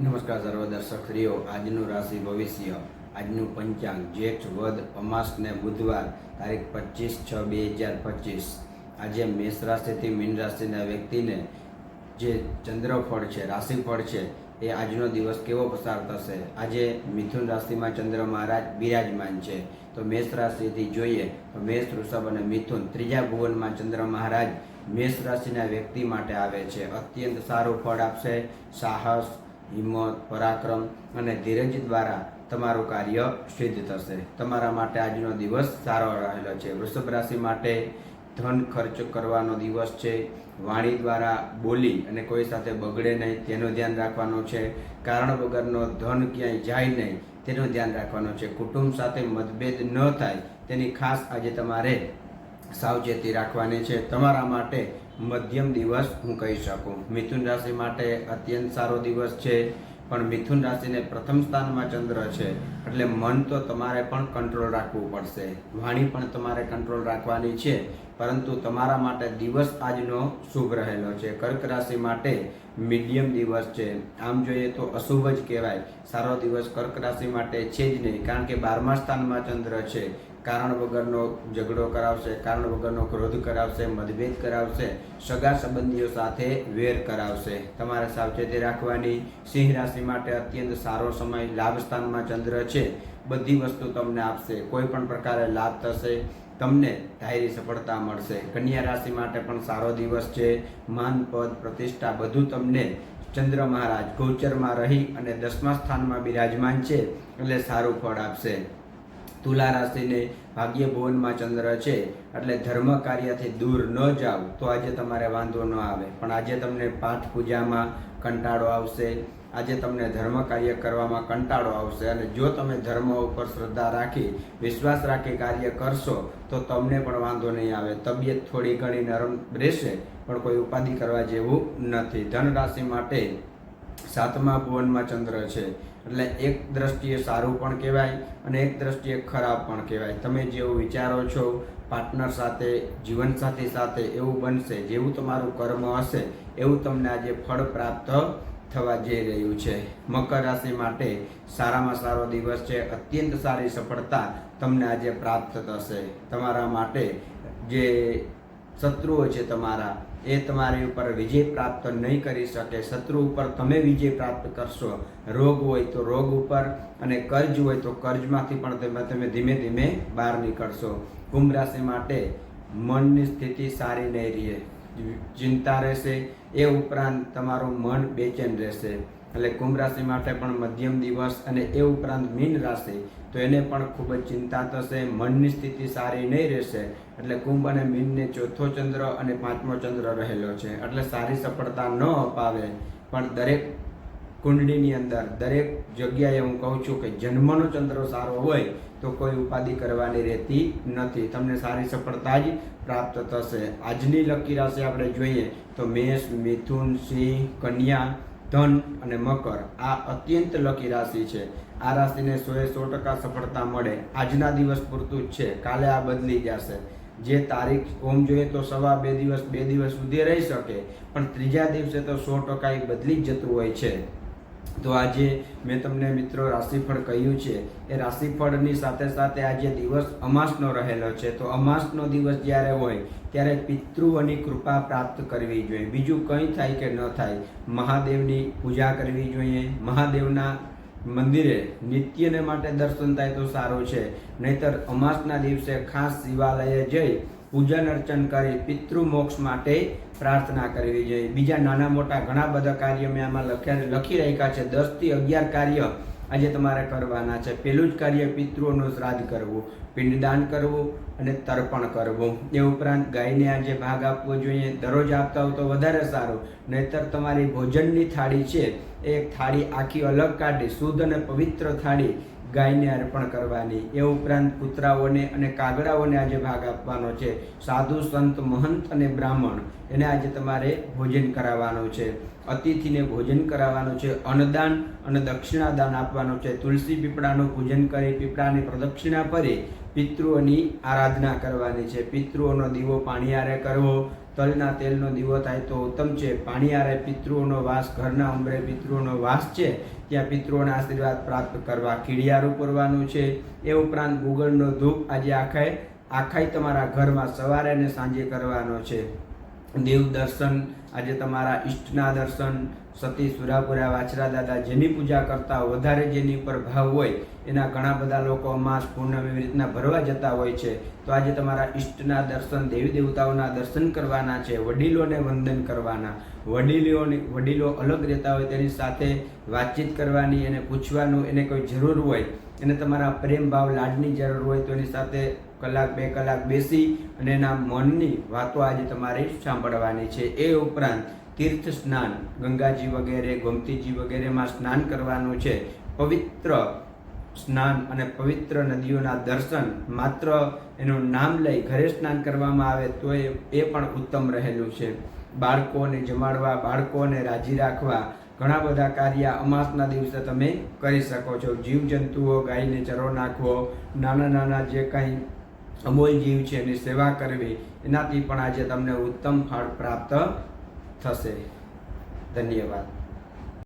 નમસ્કાર સર્વ દર્શક આજનું રાશિ ભવિષ્ય, આજનું પંચાંગ, જેઠ, વદ, અમાસ ને બુધવાર, તારીખ પચીસ છ બે હજાર પચીસ. આજે મેષ રાશિથી મીન રાશિના વ્યક્તિને જે ચંદ્રફળ છે, રાશિફળ છે, એ આજનો દિવસ કેવો પસાર થશે? આજે મિથુન રાશિમાં ચંદ્ર મહારાજ બિરાજમાન છે. તો મેષ રાશિથી જોઈએ, તો મેષ વૃષભ અને મિથુન ત્રીજા ભુવનમાં ચંદ્ર મહારાજ મેષ રાશિના વ્યક્તિ માટે આવે છે. અત્યંત સારું ફળ આપશે, સાહસ હિંમત, પરાક્રમ અને ધીરજ દ્વારા તમારું કાર્ય સિદ્ધ થશે. તમારા માટે આજનો દિવસ સારો રહેલો છે. વૃષભ રાશિ માટે ધન ખર્ચ કરવાનો દિવસ છે. વાણી દ્વારા બોલી અને કોઈ સાથે બગડે નહીં, તેનું ધ્યાન રાખવાનું છે. કારણ વગરનો ધન ક્યાંય જાય નહીં, તેનું ધ્યાન રાખવાનું છે. કુટુંબ સાથે મતભેદ ન થાય, તેની ખાસ આજે તમારે સાવચેતી રાખવાની છે. તમારા માટે મધ્યમ દિવસ હું કહી શકું. મિથુન રાશિ માટે અત્યંત સારો દિવસ છે, પણ મિથુન રાશિને પ્રથમ સ્થાનમાં ચંદ્ર છે, એટલે મન તો તમારે પણ કંટ્રોલ રાખવું પડશે. વાણી પણ તમારે કંટ્રોલ રાખવાની છે, પરંતુ તમારા માટે દિવસ આજનો શુભ રહેલો છે. કર્ક રાશિ માટે મીડિયમ દિવસ છે. આમ જોઈએ તો અશુભ જ કહેવાય. સારો દિવસ કર્ક રાશિ માટે છે જ નહીં, કારણ કે બારમા સ્થાનમાં ચંદ્ર છે. કારણ વગરનો ઝઘડો કરાવશે, કારણ વગરનો ક્રોધ કરાવશે, મતભેદ કરાવશે, સગા સંબંધીઓ સાથે વેર કરાવશે. તમારે સાવચેતી રાખવાની. સિંહ રાશિ માટે અત્યંત સારો સમય. લાભ સ્થાનમાં ચંદ્ર છે. બધી વસ્તુ તમને આપશે. કોઈ પણ પ્રકારે લાભ થશે. તમને ધાયરી સફળતા મળશે. કન્યા રાશિ માટે પણ સારો દિવસ છે. માન, પદ, પ્રતિષ્ઠા બધું તમને ચંદ્ર મહારાજ ગોચરમાં રહી અને દસમા સ્થાનમાં બિરાજમાન છે એટલે સારું ફળ આપશે. તુલા રાશિને ભાગ્ય ભુવનમાં ચંદ્ર છે, એટલે ધર્મ કાર્યથી દૂર ન જાઓ તો આજે તમારે વાંધો ન આવે. પણ આજે તમને પાઠ પૂજામાં કંટાળો આવશે, આજે તમને ધર્મ કાર્ય કરવામાં કંટાળો આવશે અને જો તમે ધર્મ ઉપર શ્રદ્ધા રાખી, વિશ્વાસ રાખી કાર્ય કરશો, તો તમને પણ વાંધો નહીં આવે. તબિયત થોડી ઘણી નરમ રહેશે, પણ કોઈ ઉપાધિ કરવા જેવું નથી. ધન રાશિ માટે સાતમા ભુવનમાં ચંદ્ર છે. એટલે એક દ્રષ્ટિએ સારું પણ કહેવાય અને એક દ્રષ્ટિએ ખરાબ પણ કહેવાય. તમે જેવું વિચારો છો પાર્ટનર સાથે, જીવનસાથી સાથે એવું બનશે, જેવું તમારું કર્મ હશે, એવું તમને આજે ફળ પ્રાપ્ત થવા જઈ રહ્યું છે. મકર રાશિ માટે સારામાં સારો દિવસ છે, અત્યંત સારી સફળતા તમને આજે પ્રાપ્ત થશે. તમારા માટે જે શત્રુઓ છે તમારા. એ તમારી ઉપર વિજય પ્રાપ્ત નહીં કરી શકે. શત્રુ ઉપર તમે વિજય પ્રાપ્ત કરશો. રોગ હોય તો રોગ ઉપર અને કર્જ હોય તો કર્જમાંથી પણ તમે ધીમે ધીમે બહાર નીકળશો. કુંભ રાશિ માટે મનની સ્થિતિ સારી નહીં રહે. ચિંતા રહેશે. એ ઉપરાંત તમારું મન બેચેન રહેશે. એટલે કુંભ રાશિ માટે પણ મધ્યમ દિવસ અને એ ઉપરાંત મીન રાશિ, તો એને પણ ખૂબ જ ચિંતા થશે, મનની સ્થિતિ સારી નહીં રહેશે, એટલે કુંભ અને મીનને ચોથો ચંદ્ર અને પાંચમો ચંદ્ર રહેલો છે. એટલે સારી સફળતા ન અપાવે, પણ દરેક કુંડળીની અંદર, દરેક જગ્યાએ હું કહું છું કે જન્મનો ચંદ્ર સારો હોય, તો કોઈ ઉપાધિ કરવાની રહેતી નથી. તમને સારી સફળતા જ પ્રાપ્ત થશે. આજની લકી રાશિ આપણે જોઈએ, તો મેષ, મિથુન, સિંહ, કન્યા ધન અને મકર આ અત્યંત લકી રાશિ છે. આ રાશિને સોએ સો ટકા સફળતા મળે. આજના દિવસ પૂરતું જ છે. કાલે આ બદલી જશે. જે તારીખ ઓમ જોઈએ તો સવા બે દિવસ બે દિવસ સુધી રહી શકે, પણ ત્રીજા દિવસે તો સો ટકા એ બદલી જ જતું હોય છે. તો આજે મેં તમને મિત્રો રાશિફળ કહ્યું છે. એ રાશિફળની સાથે સાથે આજે દિવસ અમાસનો રહેલો છે. તો અમાસનો દિવસ જ્યારે હોય, ત્યારે પિતૃઓની કૃપા પ્રાપ્ત કરવી જોઈએ. બીજું કંઈ થાય કે ન થાય, મહાદેવની પૂજા કરવી જોઈએ. મહાદેવના મંદિરે નિત્યને માટે દર્શન થાય તો સારું છે. નહીતર અમાસના દિવસે ખાસ શિવાલયે જઈ પૂજન અર્ચન કરી પિતૃ મોક્ષ માટે પ્રાર્થના કરવી જોઈએ. બીજા નાના મોટા ઘણા બધા કાર્ય મેં આમાં લખ્યા લખી રાખ્યા છે. દસથી અગિયાર કાર્ય આજે તમારે કરવાના છે. પહેલું જ કાર્ય પિતૃઓનું શ્રાદ્ધ કરવું, પિંડદાન કરવું અને તર્પણ કરવું. એ ઉપરાંત ગાયને આજે ભાગ આપવો જોઈએ. દરરોજ આપતા હો તો વધારે સારું. નહીતર તમારી ભોજનની થાળી છે એ થાળી આખી અલગ કાઢી, શુદ્ધ અને પવિત્ર થાળી ગાયને અર્પણ કરવાની. એ ઉપરાંત કૂતરાઓને અને કાગડાઓને આજે ભાગ આપવાનો છે. સાધુ, સંત, મહંત અને બ્રાહ્મણ એને આજે તમારે ભોજન કરાવવાનું છે. અતિથિને ભોજન કરાવવાનું છે. અન્નદાન અને દક્ષિણાદાન આપવાનું છે. તુલસી પીપળાનું પૂજન કરી પીપળાની પ્રદક્ષિણા કરી પિતૃઓની આરાધના કરવાની છે. પિતૃઓનો દીવો પાણીયારે કરવો. તલના તેલનો દીવો થાય તો ઉત્તમ છે. પાણીયારે પિતૃઓનો વાસ, ઘરના ઉંબરે પિતૃઓનો વાસ છે, ત્યાં પિતૃઓના આશીર્વાદ પ્રાપ્ત કરવા કીડિયારું કરવાનું છે. એ ઉપરાંત ગુગળનો ધૂપ આજે આખાય આખાય તમારા ઘરમાં સવારે અને સાંજે કરવાનો છે. દેવ દર્શન આજે તમારા ઈષ્ટના દર્શન, સતી સુરાપુરા, વાછરા દાદા જેની પૂજા કરતા વધારે જેની ઉપર ભાવ હોય, એના ઘણા બધા લોકો અમાસ પૂર્ણિમ એવી રીતના ભરવા જતા હોય છે. તો આજે તમારા ઈષ્ટના દર્શન, દેવી દેવતાઓના દર્શન કરવાના છે, વડીલોને વંદન કરવાના. વડીલોને, વડીલો અલગ રહેતા હોય તેની સાથે વાતચીત કરવાની એને પૂછવાનું એને કોઈ જરૂર હોય, એને તમારા પ્રેમ ભાવ લાડની જરૂર હોય તો એની સાથે કલાક, બે કલાક બેસી અને એના મનની વાતો આજે તમારે સાંભળવાની છે. એ ઉપરાંત તીર્થ સ્નાન, ગંગાજી વગેરે, ગોમતીજી વગેરેમાં સ્નાન કરવાનું છે. પવિત્ર સ્નાન અને પવિત્ર નદીઓના દર્શન માત્ર એનું નામ લઈ ઘરે સ્નાન કરવામાં આવે તો એ પણ ઉત્તમ રહેલું છે. બાળકોને જમાડવા, બાળકોને રાજી રાખવા ઘણા બધા કાર્ય અમાસના દિવસે તમે કરી શકો છો. જીવજંતુઓ, ગાયને ચરો નાખવો નાના નાના જે કંઈ અમૂલ જીવ છે એની સેવા કરવી, એનાથી પણ આજે તમને ઉત્તમ ફળ પ્રાપ્ત થશે. ધન્યવાદ.